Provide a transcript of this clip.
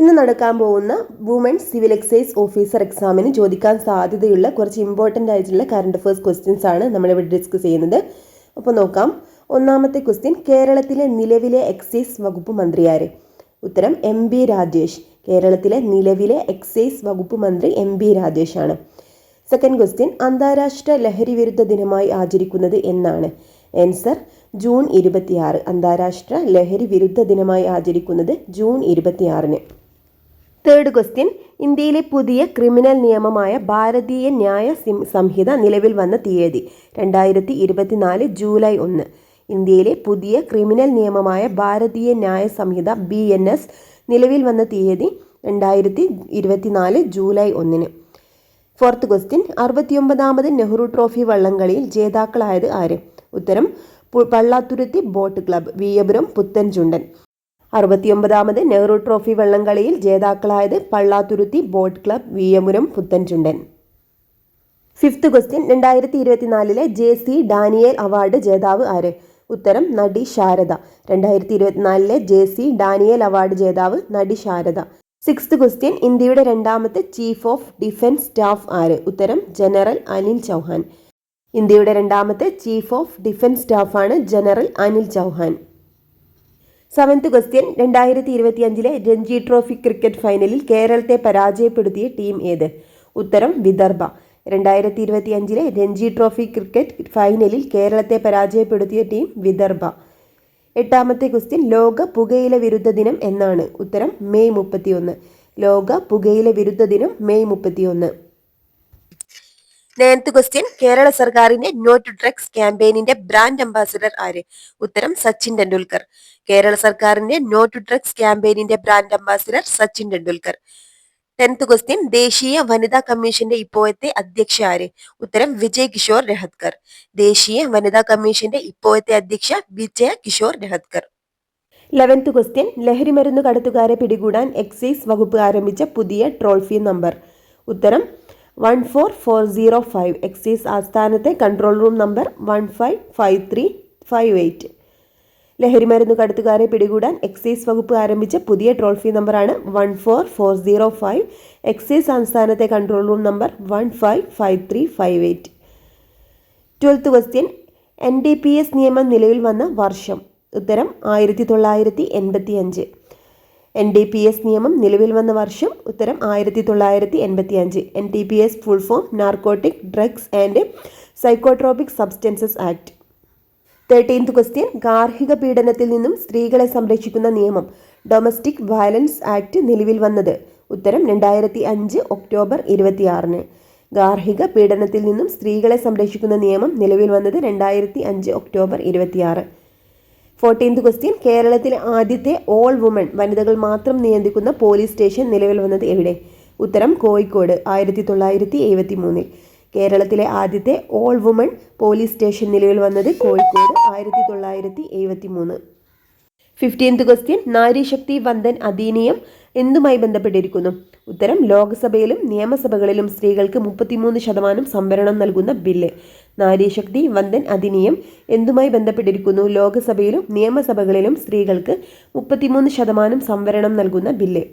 ഇന്ന് നടക്കാൻ പോകുന്ന വുമൺ സിവിൽ എക്സൈസ് ഓഫീസർ എക്സാമിന് ചോദിക്കാൻ സാധ്യതയുള്ള കുറച്ച് ഇമ്പോർട്ടന്റ് ആയിട്ടുള്ള കറണ്ട് അഫേഴ്സ് ക്വസ്റ്റ്യൻസ് ആണ് നമ്മളിവിടെ ഡിസ്കസ് ചെയ്യുന്നത്. അപ്പോൾ നോക്കാം. ഒന്നാമത്തെ ക്വസ്റ്റ്യൻ കേരളത്തിലെ നിലവിലെ എക്സൈസ് വകുപ്പ് മന്ത്രി ആര്? ഉത്തരം എം ബി രാജേഷ്. കേരളത്തിലെ നിലവിലെ എക്സൈസ് വകുപ്പ് മന്ത്രി എം ബി രാജേഷ് ആണ്. സെക്കൻഡ് ക്വസ്റ്റ്യൻ അന്താരാഷ്ട്ര ലഹരി വിരുദ്ധ ദിനമായി ആചരിക്കുന്നത് എന്നാണ്? ആൻസർ ജൂൺ ഇരുപത്തിയാറ്. അന്താരാഷ്ട്ര ലഹരി വിരുദ്ധ ദിനമായി ആചരിക്കുന്നത് ജൂൺ ഇരുപത്തിയാറിന്. തേർഡ് ക്വസ്റ്റ്യൻ ഇന്ത്യയിലെ പുതിയ ക്രിമിനൽ നിയമമായ ഭാരതീയ ന്യായ സംഹിത നിലവിൽ വന്ന തീയതി രണ്ടായിരത്തി ഇരുപത്തിനാല് ജൂലൈ ഒന്ന്. ഇന്ത്യയിലെ പുതിയ ക്രിമിനൽ നിയമമായ ഭാരതീയ ന്യായ സംഹിത ബി എൻ എസ് നിലവിൽ വന്ന തീയതി രണ്ടായിരത്തി ഇരുപത്തിനാല് ജൂലൈ ഒന്നിന്. ഫോർത്ത് ക്വസ്റ്റ്യൻ അറുപത്തിയൊമ്പതാമത് നെഹ്റു ട്രോഫി വള്ളംകളിയിൽ ജേതാക്കളായത് ആര്? ഉത്തരം പള്ളാത്തുരുത്തി ബോട്ട് ക്ലബ്ബ് വിയപുരം പുത്തൻചുണ്ടൻ. അറുപത്തിയൊമ്പതാമത് നെഹ്റു ട്രോഫി വള്ളംകളിയിൽ ജേതാക്കളായത് Pallathuruthy boat club Veeyapuram Puthanchundan. Fifth question രണ്ടായിരത്തി ഇരുപത്തിനാലിലെ ജെ സി ഡാനിയേൽ അവാർഡ് ജേതാവ് ആര്? ഉത്തരം നടി ശാരദ. രണ്ടായിരത്തി ഇരുപത്തിനാലിലെ ജെ സി ഡാനിയേൽ അവാർഡ് ജേതാവ് നടി ശാരദ. സിക്സ്ത് ക്വസ്റ്റ്യൻ ഇന്ത്യയുടെ രണ്ടാമത്തെ ചീഫ് ഓഫ് ഡിഫൻസ് സ്റ്റാഫ് ആര്? ഉത്തരം ജനറൽ അനിൽ ചൗഹാൻ. ഇന്ത്യയുടെ രണ്ടാമത്തെ chief of defence സ്റ്റാഫാണ് general Anil Chauhan. Seventh question രണ്ടായിരത്തി ഇരുപത്തിയഞ്ചിലെ രഞ്ജി ട്രോഫി ക്രിക്കറ്റ് ഫൈനലിൽ കേരളത്തെ പരാജയപ്പെടുത്തിയ ടീം ഏത്? ഉത്തരം വിദർഭ. രണ്ടായിരത്തി ഇരുപത്തിയഞ്ചിലെ രഞ്ജി ട്രോഫി ക്രിക്കറ്റ് ഫൈനലിൽ കേരളത്തെ പരാജയപ്പെടുത്തിയ ടീം വിദർഭ. എട്ടാമത്തെ ക്വസ്റ്റ്യൻ ലോക പുകയില വിരുദ്ധ ദിനം എന്നാണ്. ഉത്തരം മെയ് മുപ്പത്തിയൊന്ന്. ലോക പുകയില വിരുദ്ധ ദിനം മെയ് മുപ്പത്തിയൊന്ന്. Ninth question? കേരള സർക്കാരിന്റെ നോ ടു ഡ്രഗ്സ് ക്യാമ്പയിനിന്റെ ബ്രാൻഡ് അംബാസിഡർ ആര്? ഉത്തരം സച്ചിൻ ടെണ്ടുൽക്കർ. കേരള സർക്കാരിന്റെ no to drugs ക്യാമ്പയിനിന്റെ brand ambassador Sachin Tendulkar. Tenth question ദേശീയ വനിതാ കമ്മീഷന്റെ ഇപ്പോഴത്തെ അധ്യക്ഷ ആര്? ഉത്തരം വിജയ് കിഷോർ രഹത്കർ. ദേശീയ വനിതാ കമ്മീഷന്റെ ഇപ്പോഴത്തെ അധ്യക്ഷ വിജയ കിഷോർ രഹത്കർ. ലെവൻത്ത് ക്വസ്റ്റ്യൻ ലഹരിമരുന്ന് കടത്തുകാരെ പിടികൂടാൻ എക്സൈസ് വകുപ്പ് ആരംഭിച്ച പുതിയ ട്രോൾഫി നമ്പർ. ഉത്തരം one four four zero five excise ആസ്ഥാനത്തെ control room number one five five three five eight ലഹരിമരുന്ന് കടത്തുകാരെ പിടികൂടാൻ എക്സൈസ് വകുപ്പ് ആരംഭിച്ച പുതിയ ട്രോൾ ഫ്രീ നമ്പറാണ് one four four zero five excise ആസ്ഥാനത്തെ control room number one five five three five eight twelfth question N D P S നിയമം നിലവിൽ വന്ന വർഷം. ഉത്തരം ആയിരത്തി തൊള്ളായിരത്തി എൺപത്തി അഞ്ച് എൻ ഡി പി എസ് നിയമം നിലവിൽ വന്ന വർഷം ഉത്തരം ആയിരത്തി തൊള്ളായിരത്തി എൺപത്തി അഞ്ച് N D P S full form narcotic drugs and psychotropic substances act thirteenth question ഗാർഹിക പീഡനത്തിൽ നിന്നും സ്ത്രീകളെ സംരക്ഷിക്കുന്ന നിയമം. ഡൊമസ്റ്റിക് വയലൻസ് ആക്ട് നിലവിൽ വന്നത് ഉത്തരം രണ്ടായിരത്തി അഞ്ച് ഒക്ടോബർ ഇരുപത്തിയാറിന്. ഗാർഹിക പീഡനത്തിൽ നിന്നും സ്ത്രീകളെ സംരക്ഷിക്കുന്ന നിയമം നിലവിൽ വന്നത് രണ്ടായിരത്തി അഞ്ച് ഒക്ടോബർ ഇരുപത്തിയാറ്. ഫോർട്ടീൻത് ക്വസ്റ്റ്യൻ കേരളത്തിലെ ആദ്യത്തെ ഓൾ വുമൺ വനിതകൾ മാത്രം നിയന്ത്രിക്കുന്ന പോലീസ് സ്റ്റേഷൻ നിലവിൽ വന്നത് എവിടെ? ഉത്തരം കോഴിക്കോട്. ആയിരത്തി തൊള്ളായിരത്തി എഴുപത്തി മൂന്നിൽ കേരളത്തിലെ ആദ്യത്തെ ഓൾ വുമൺ പോലീസ് സ്റ്റേഷൻ നിലവിൽ വന്നത് കോഴിക്കോട്. ആയിരത്തി തൊള്ളായിരത്തി എഴുപത്തി മൂന്ന് ഫിഫ്റ്റീൻത് ക്വസ്റ്റ്യൻ നാരീശക്തി വന്ദൻ അധീനിയം എന്തുമായി ബന്ധപ്പെട്ടിരിക്കുന്നു? ഉത്തരം ലോക്സഭയിലും നിയമസഭകളിലും സ്ത്രീകൾക്ക് മുപ്പത്തിമൂന്ന് ശതമാനം സംവരണം നൽകുന്ന ബില്ല്. നാരീശക്തി വന്ദൻ അധിനിയം എന്തുമായി ബന്ധപ്പെട്ടിരിക്കുന്നു? ലോക്സഭയിലും നിയമസഭകളിലും സ്ത്രീകൾക്ക് മുപ്പത്തിമൂന്ന് ശതമാനം സംവരണം നൽകുന്ന ബില്ല്.